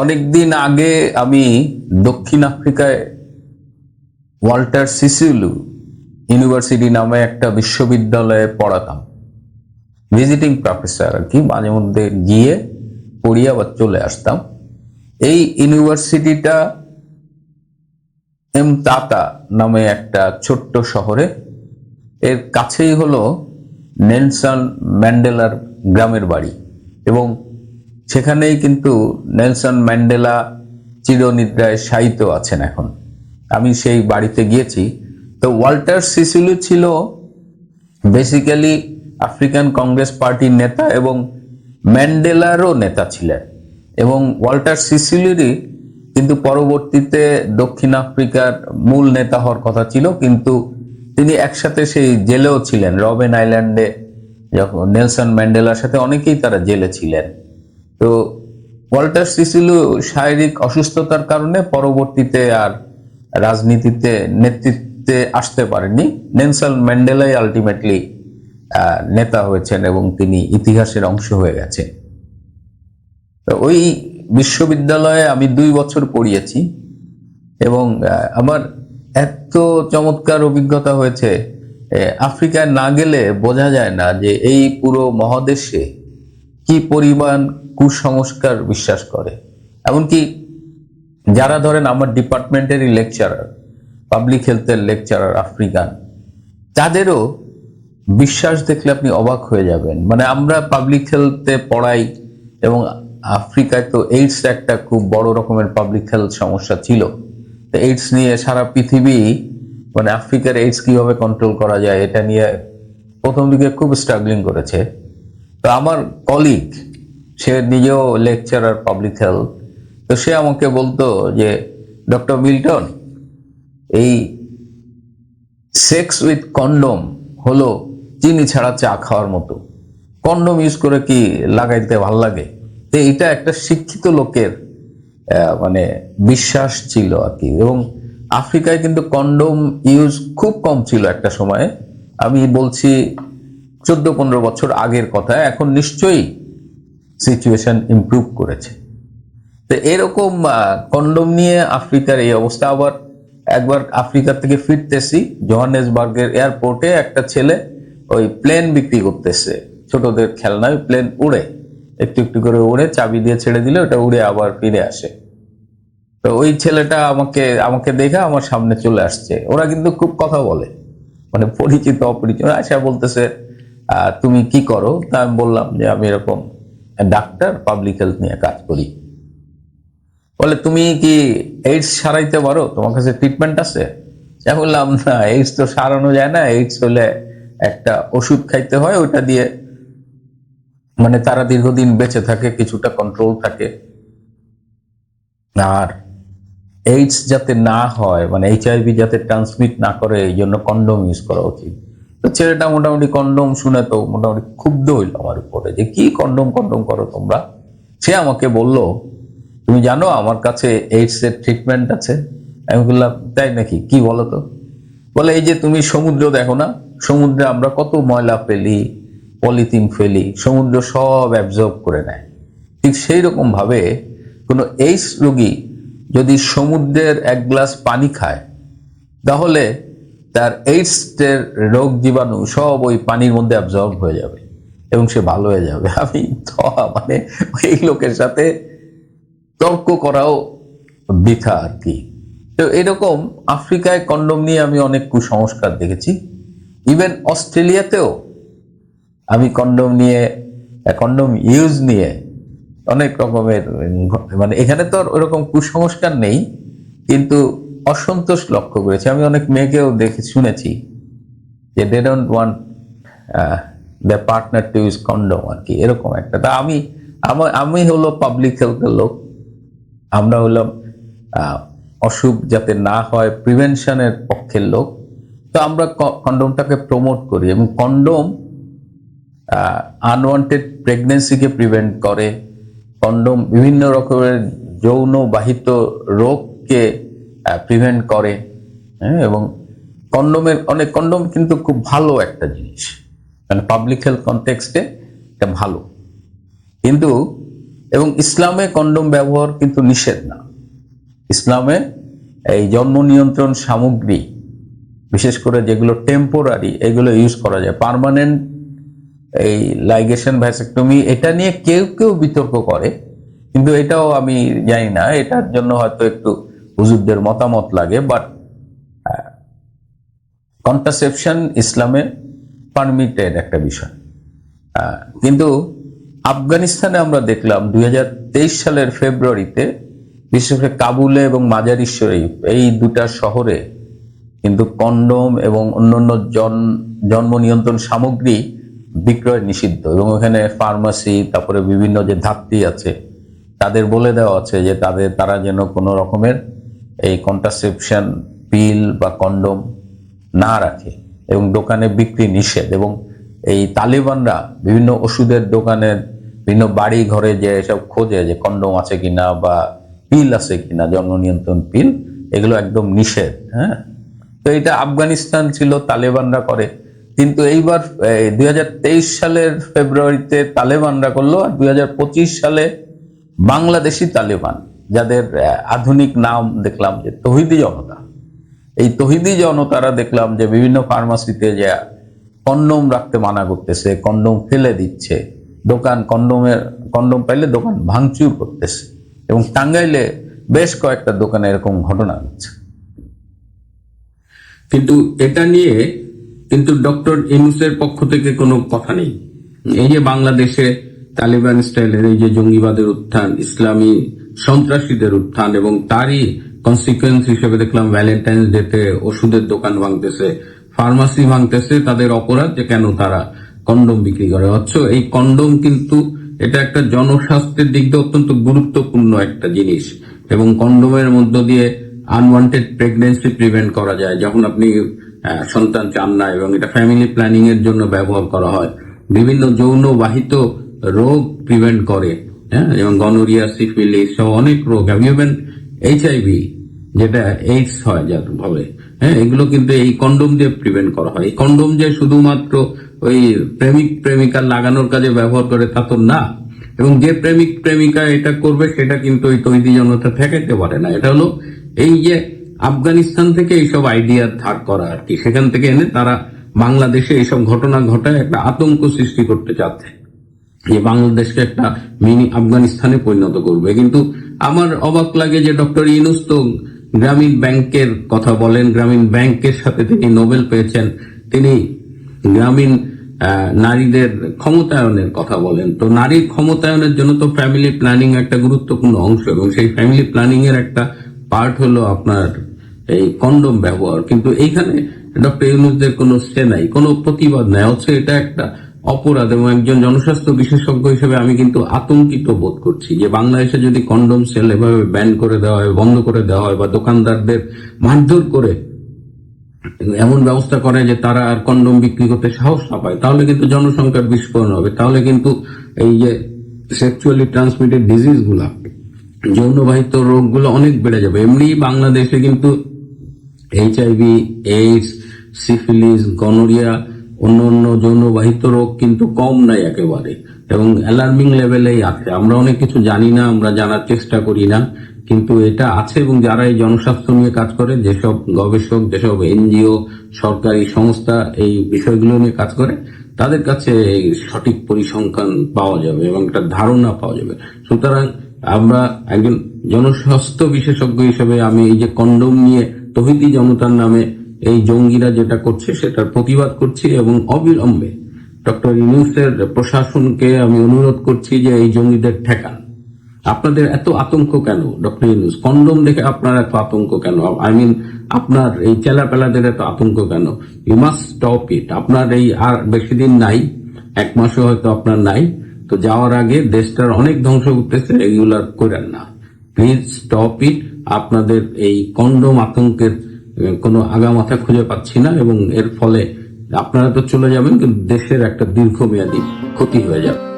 অনেকদিন আগে আমি দক্ষিণ আফ্রিকায় ওয়াল্টার সিসিউলু ইউনিভার্সিটি নামে একটা বিশ্ববিদ্যালয়ে পড়াতাম। ভিজিটিং প্রফেসর আর কি, মাঝে মধ্যে গিয়ে পড়িয়ে আবার চলে আসতাম। এই ইউনিভার্সিটিটা এম তাতা নামে একটা ছোট্ট শহরে। এর কাছেই হলো নেলসন ম্যান্ডেলার গ্রামের বাড়ি এবং সেখানেই কিন্তু নেলসন ম্যান্ডেলা চিরনিদ্রায় শায়িত আছেন এখন। আমি সেই বাড়িতে গিয়েছি। তো ওয়াল্টার সিসিলু ছিল বেসিক্যালি আফ্রিকান কংগ্রেস পার্টির নেতা এবং ম্যান্ডেলারও নেতা ছিলেন। এবং ওয়াল্টার সিসিলিরই কিন্তু পরবর্তীতে দক্ষিণ আফ্রিকার মূল নেতা হওয়ার কথা ছিল, কিন্তু তিনি একসাথে সেই জেলেও ছিলেন। রবেন আইল্যান্ডে যখন নেলসন ম্যান্ডেলার সাথে অনেকেই তারা জেলে ছিলেন। তো ওয়াল্টার সিসিলু শারীরিক অসুস্থতার কারণে পরবর্তীতে আর রাজনীতিতে নেতৃত্বে আসতে পারেননি নেলসন ম্যান্ডেলাই আলটিমেটলি নেতা হয়েছেন এবং তিনি ইতিহাসের অংশ হয়ে গেছেন। তো ওই বিশ্ববিদ্যালয়ে আমি দুই বছর পড়িয়েছি এবং আমার এত চমৎকার অভিজ্ঞতা হয়েছে আফ্রিকায় না গেলে বোঝা যায় না যে এই পুরো মহাদেশে কি পরিমাণ কুসংস্কার বিশ্বাস করে? এমনকি যারা ধরেন আমার ডিপার্টমেন্টেরই লেকচারার, পাবলিক হেলথের লেকচারার, আফ্রিকান, তাদেরও বিশ্বাস দেখলে আপনি অবাক হয়ে যাবেন। মানে আমরা পাবলিক হেলথে পড়াই এবং আফ্রিকায় তো এইডস একটা খুব বড় রকমের পাবলিক হেলথ সমস্যা ছিল। তো এইডস নিয়ে সারা পৃথিবী মানে আফ্রিকার এইডস কীভাবে কন্ট্রোল করা যায়, এটা নিয়ে প্রথম দিকে খুব স্ট্রাগলিং করেছে। তো আমার কলিগ সে নিজেও লেকচারার পাবলিক হেলথ তো সে আমাকে বলতো যে ডক্টর মিল্টন এই সেক্স উইথ কন্ডম হলো চিনি ছাড়া চা খাওয়ার মতো। কন্ডম ইউজ করে কি লাগাইতে ভালো লাগে? তো এটা একটা শিক্ষিত লোকের মানে বিশ্বাস ছিল আর কি। এবং আফ্রিকায় কিন্তু কন্ডম ইউজ খুব কম ছিল একটা সময়ে। আমি বলছি চোদ্দ পনেরো বছর আগের কথা এখন নিশ্চয়ই সিচুয়েশন ইমপ্রুভ করেছে। তো এরকম কন্ডম নিয়ে আফ্রিকার এই অবস্থা আবার একবার আফ্রিকা থেকে ফিরতেছি জোহানেসবার্গের এয়ারপোর্টে একটা ছেলে ওই প্লেন বিক্রি করতেছে ছোটদের খেলনায় প্লেন উড়ে একটু একটু করে উড়ে চাবি দিয়ে ছেড়ে দিলে ওটা উড়ে আবার ফিরে আসে। তো ওই ছেলেটা আমাকে আমাকে দেখে আমার সামনে চলে আসছে। ওরা কিন্তু খুব কথা বলে মানে পরিচিত অপরিচিত আশা বলতেছে আহ, তুমি কি করো? তা আমি বললাম যে আমি এরকম ডাক্তার পাবলিক হেলথ নিয়ে কাজ করি। বলে, তুমি কি এইডস সারাইতে পারো? তোমার কাছে ট্রিটমেন্ট আছে? বললাম, না এইডস তো সারানো যায় না। এইডস হলে একটা ওষুধ খাইতে হয়, ওটা দিয়ে মানে তারা দীর্ঘদিন বেঁচে থাকে, কিছুটা কন্ট্রোল থাকে। আর এইডস যাতে না হয় মানে এইচআইভি যাতে ট্রান্সমিট না করে, এই জন্য কন্ডম ইউজ করা উচিত। ছেলেটা মোটামুটি কন্ডম শুনে তো মোটামুটি ক্ষুব্ধ হইল আমার উপরে যে, কি কন্ডম কন্ডম করো তোমরা? সে আমাকে বলল, তুমি জানো আমার কাছে এইডস এর ট্রিটমেন্ট আছে? আমি বললাম, তাই নাকি? কি বলো তো বলে, এই যে তুমি সমুদ্র দেখো না? সমুদ্রে আমরা কত ময়লা ফেলি, পলিথিন ফেলি, সমুদ্র সব অ্যাবজর্ব করে নেয়। ঠিক সেই রকম ভাবে কোনো এইডস রোগী যদি সমুদ্রের এক গ্লাস পানি খায়, তাহলে তার এইডসের রোগ জীবাণু সব ওই পানির মধ্যে অ্যাবজর্ব হয়ে যাবে এবং সে ভালো হয়ে যাবে। আমি মানে এই লোকের সাথে তর্ক করাও বৃথা আর কি। তো এরকম আফ্রিকায় কন্ডম নিয়ে আমি অনেক কুসংস্কার দেখেছি। ইভেন অস্ট্রেলিয়াতেও আমি কন্ডম নিয়ে, কন্ডম ইউজ নিয়ে অনেক রকমের মানে এখানে তো ওরকম কুসংস্কার নেই, কিন্তু অসন্তোষ লক্ষ্য করেছি। আমি অনেক মেয়েকেও দেখে শুনেছি যে they don't want the partner to use condom আর কি, এরকম একটা। তা আমি আমি হলো পাবলিক হেলথের লোক। আমরা হলাম অসুখ যাতে না হয় প্রিভেনশনের পক্ষের লোক। তো আমরা কন্ডমটাকে প্রমোট করি এবং কন্ডম আনওয়ান্টেড প্রেগনেন্সিকে প্রিভেন্ট করে। কন্ডম বিভিন্ন রকমের যৌনবাহিত রোগকে প্রিভেন্ট করে হ্যাঁ এবং কন্ডোমের অনেক কন্ডোম কিন্তু খুব ভালো একটা জিনিস। মানে পাবলিক হেলথ কনটেক্সটে এটা ভালো। কিন্তু, এবং ইসলামে কন্ডম ব্যবহার কিন্তু নিষেধ না। ইসলামে এই জন্ম নিয়ন্ত্রণ সামগ্রী, বিশেষ করে যেগুলো টেম্পোরারি এগুলো ইউজ করা যায়। পার্মানেন্ট এই লাইগেশন ভ্যাসেক্টমি এটা নিয়ে কেউ কেউ বিতর্ক করে। কিন্তু এটাও আমি জানি না, এটার জন্য হয়তো একটু হুজুরদের মতামত লাগে বাট কন্ট্রাসেপশন ইসলামে পারমিটেড একটা বিষয়। কিন্তু আফগানিস্তানে আমরা দেখলাম দু হাজার তেইশ সালের ফেব্রুয়ারিতে বিশেষ করে কাবুলে এবং মাজারি শরীফ, এই দুটা শহরে কিন্তু কন্ডম এবং অন্যান্য জন, জন্ম নিয়ন্ত্রণ সামগ্রী বিক্রয় নিষিদ্ধ। এবং ওখানে ফার্মাসি, তারপরে বিভিন্ন যে ধাত্রী আছে, তাদের বলে দেওয়া আছে যে তাদের, তারা যেন কোনো রকমের এই কন্ট্রাসেপশন পিল বা কন্ডম না রাখে এবং দোকানে বিক্রি নিষেধ এবং এই তালিবানরা বিভিন্ন ওষুধের দোকানের বিভিন্ন বাড়ি ঘরে যে এসব খোঁজে যে কন্ডম আছে কিনা বা পিল আছে কিনা জন্ম নিয়ন্ত্রণ পিল এগুলো একদম নিষেধ হ্যাঁ? তো এটা আফগানিস্তান ছিল, তালেবানরা করে। কিন্তু এইবার দুই হাজার তেইশ সালের ফেব্রুয়ারিতে তালেবানরা করল আর দুই হাজার পঁচিশ সালে বাংলাদেশি তালেবান। যাদের আধুনিক নাম দেখলাম যে তহিদি জনতা। এই তহিদি জনতারা দেখলাম যে বিভিন্ন ফার্মাসিতে যে কন্ডম রাখতে মানা করতেছে, কন্ডম ফেলে দিচ্ছে, দোকান কন্ডমের, কন্ডম পাইলে দোকান ভাঙচুর করতেছে এবং টাঙ্গাইলে বেশ কয়েকটা দোকানে এরকম ঘটনা ঘটছে। কিন্তু এটা নিয়ে কিন্তু ডক্টর ইনুসের পক্ষ থেকে কোনো কথা নেই। এই যে বাংলাদেশে তালিবান স্টাইলের এই যে জঙ্গিবাদের উত্থান, ইসলামী সন্ত্রাসীদের উত্থান এবং তারই কনসিকুয়েন্স হিসেবে দেখলাম ভ্যালেন্টাইন্স ডেতে ওষুধের দোকান ভাঙতেছে ফার্মাসি ভাঙতেছে, তাদের অপরাধ যে কেন তারা কন্ডম বিক্রি করে। অথচ এই কন্ডম কিন্তু এটা একটা জনস্বাস্থ্যের দিক দিয়ে অত্যন্ত গুরুত্বপূর্ণ একটা জিনিস এবং কন্ডোমের মধ্য দিয়ে আনওয়ান্টেড প্রেগনেন্সি প্রিভেন্ট করা যায়, যখন আপনি সন্তান চান না এবং এটা ফ্যামিলি প্ল্যানিং এর জন্য ব্যবহার করা হয়। বিভিন্ন যৌনবাহিত রোগ প্রিভেন্ট করে। হ্যাঁ এবং গনোরিয়া সিফিলিস সহ অনেক রোগ। ইভেন এইচআইভি যেটা এইডস হয় যার ভাবে হ্যাঁ এগুলো কিন্তু এই কন্ডোম দিয়ে প্রিভেন্ট করা হয়। এই কন্ডোম যে শুধুমাত্র ওই প্রেমিক প্রেমিকা লাগানোর কাজে ব্যবহার করে তা তো না। এবং যে প্রেমিক, প্রেমিকা এটা করবে, সেটা কিন্তু ওই তৈরি জনতা ঠেকাইতে পারে না। এটা হলো এই যে আফগানিস্তান থেকে এইসব আইডিয়া ধার করা আর কি। সেখান থেকে এনে তারা বাংলাদেশে এইসব ঘটনা ঘটায় একটা আতঙ্ক সৃষ্টি করতে চাচ্ছে। যে বাংলাদেশকে একটা মিনি আফগানিস্তানে পরিণত করবে। কিন্তু আমার অবাক লাগে যে ডক্টর ইনুস তো গ্রামীণ ব্যাংকের কথা বলেন, গ্রামীণ ব্যাংকের সাথে তিনি নোবেল পেয়েছেন। তিনি গ্রামীণ নারীদের ক্ষমতায়নের কথা বলেন। তো নারীর ক্ষমতায়নের জন্য তো ফ্যামিলি প্ল্যানিং একটা গুরুত্বপূর্ণ অংশ এবং সেই ফ্যামিলি প্ল্যানিং এর একটা পার্ট হলো আপনার এই কন্ডম ব্যবহার। কিন্তু এইখানে ডক্টর ইউনুসদের কোনো সে নাই, কোনো প্রতিবাদ নাই। হচ্ছে এটা একটা অপরাধ এবং একজন জনস্বাস্থ্য বিশেষজ্ঞ হিসেবে আমি কিন্তু আতঙ্কিত বোধ করছি যে বাংলাদেশে যদি কন্ডম সেল এভাবে ব্যান করে দেওয়া হয়, বন্ধ করে দেওয়া হয় বা দোকানদারদের মারধর করে এমন ব্যবস্থা করে যে তারা আর কন্ডম বিক্রি করতে সাহস না পায়, তাহলে কিন্তু জনসংখ্যার বিস্ফোরণ হবে। তাহলে কিন্তু এই যে সেক্সুয়ালি ট্রান্সমিটেড ডিজিজগুলা যৌনবাহিত রোগগুলো অনেক বেড়ে যাবে। এমনি বাংলাদেশে কিন্তু এইচআইভি এইডস সিফিলিস গনোরিয়া অন্য অন্য যৌনবাহিত রোগ কিন্তু কম নাই একেবারে। এবং অ্যালার্মিং লেভেলেই আছে। আমরা অনেক কিছু জানি না, আমরা জানার চেষ্টা করি না, কিন্তু এটা আছে এবং যারা এই জনস্বাস্থ্য নিয়ে কাজ করে, যেসব গবেষক, যেসব এনজিও, সরকারি সংস্থা এই বিষয়গুলো নিয়ে কাজ করে, তাদের কাছে এই সঠিক পরিসংখ্যান পাওয়া যাবে এবং একটা ধারণা পাওয়া যাবে। সুতরাং আমরা একজন জনস্বাস্থ্য বিশেষজ্ঞ হিসেবে আমি এই যে কন্ডোম নিয়ে তহিদি জনতার নামে এই জঙ্গিরা যেটা করছে সেটার প্রতিবাদ করছি এবং অবিলম্বে ডক্টর ইউনুসের প্রশাসনকে আমি অনুরোধ করছি যে এই জঙ্গিদের ঠেকান। আপনাদের এত আতঙ্ক কেন, ডক্টর ইউনুস? কন্ডম দেখে আপনার এত আতঙ্ক কেন? আই মিন, আপনার এই চেলাপেলাদের এত আতঙ্ক কেন? ইউ মাস্ট স্টপ ইট আপনার এই আর বেশি দিন নাই, এক মাসও হয়তো আপনার নাই, তো যাওয়ার আগে দেশটার অনেক ধ্বংস করতেছে এগুলো করেন না। প্লিজ স্টপ ইট আপনাদের এই কন্ডম আতঙ্কের কোনো আগামাথা খুঁজে পাচ্ছি না এবং এর ফলে আপনারা তো চলে যাবেন, কিন্তু দেশের একটা দীর্ঘমেয়াদী ক্ষতি হয়ে যাবে।